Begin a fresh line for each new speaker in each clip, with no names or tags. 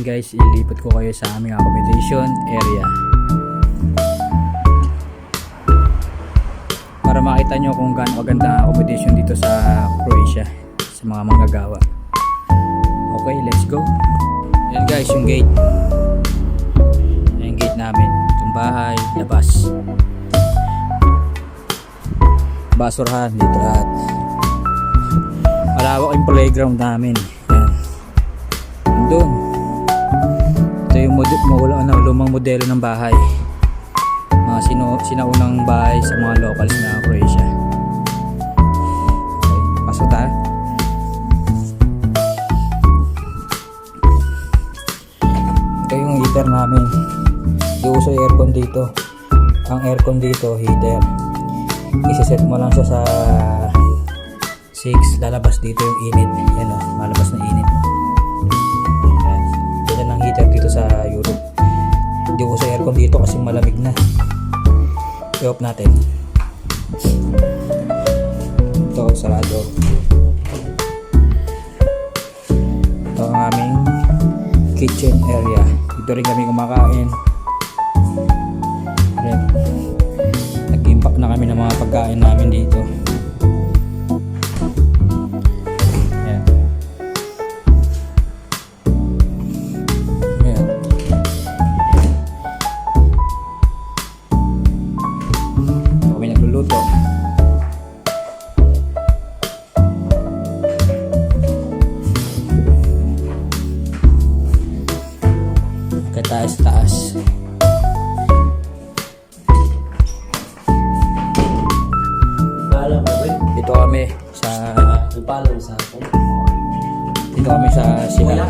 Ngayon guys, ilipat ko kayo sa aming accommodation area. Para makita nyo kung gaano kaganda ang accommodation dito sa Croatia sa mga manggagawa. Okay, let's go. Yan guys, yung gate. Yan yung gate namin. Itong bahay, labas. Basurahan dito lahat. Malawak yung playground namin. Yan. Doon. Mo- ano, lumang modelo ng bahay. Mga sino, sinaunang bahay sa mga locals na Croatia. Okay, pasok tayo. Ito yung heater namin. Di uso aircon dito. Ang aircon dito, heater. Isiset mo lang siya sa 6. Lalabas dito yung init. Yan o, malabas na init. Dito sa Europe. Hindi uso aircon dito kasi malamig na. I-off natin. Ito, sarado. Ito ang aming kitchen area. Dito rin kami kumakain. Nag-impact na kami ng mga pagkain namin dito. Tayo sa taas.
Alam mo, wait.
Dito kami sa
Ipalam sa akin.
dito kami sa sila.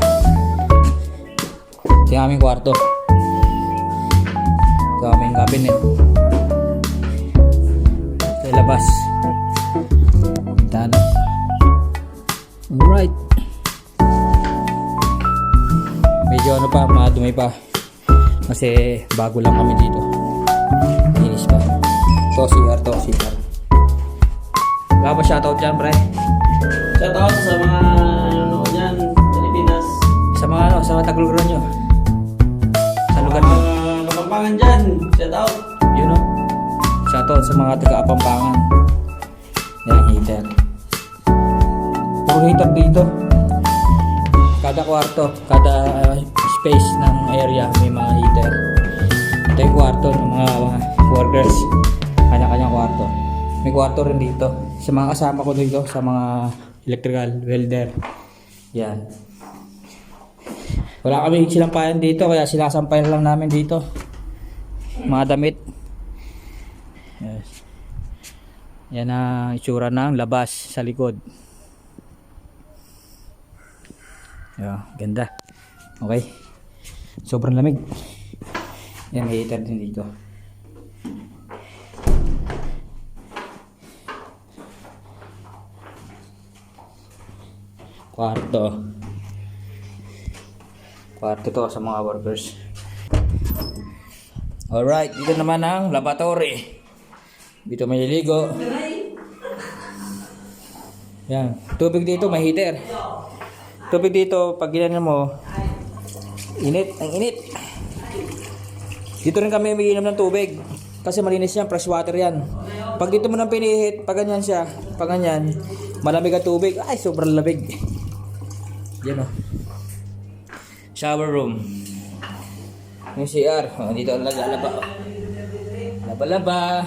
Ito yung aming kwarto. Ito aming cabinet. Sa labas. Dana. Alright. Medyo ano pa, madumi pa. Kasi bago lang kami dito. Linis pa. To CR, to CR. Wala ba shoutout dyan, pre?
Shout out sa mga ano dyan, Pilipinas.
Sa mga ano, sa mga tagluran nyo. Sa lugar nyo.
Mga kapampangan dyan. Shout out.
Yun o. Shoutout sa mga taga-apampangan. Yan, heater. Puro heater dito. Kada kwarto, kada uh, space ng area may mga kwarto ng mga, workers. Kanya-kanya kwarto. May kwarto rin dito. Sa mga kasama ko dito, sa mga electrical welder. Yan. Wala kami silampayan dito, kaya sinasampayan lang namin dito. Mga damit. Yes. Yan ang itsura ng labas sa likod. Yeah, ganda. Okay. Sobrang lamig. Yan, may heater din dito. Kwarto. Kwarto to sa mga workers. Alright, dito naman ang laboratory. Dito may liligo. Yan. Tubig dito, may heater. Tubig dito, pag ginano mo, init, ang init. Dito rin kami umiinom ng tubig. Kasi malinis yan, fresh water yan. Pag dito mo nang pinihit, pag ganyan siya, pag ganyan, malamig ang tubig. Ay, sobrang lamig. Yan o. Shower room. Yung CR. Oh, dito ang lagalaba. Oh. Laba-laba.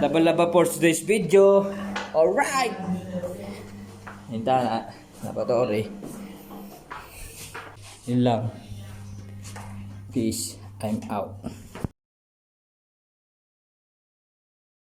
Laba-laba for today's video. Alright! Hinta na. Laboratory. Yun lang. Peace. I'm out.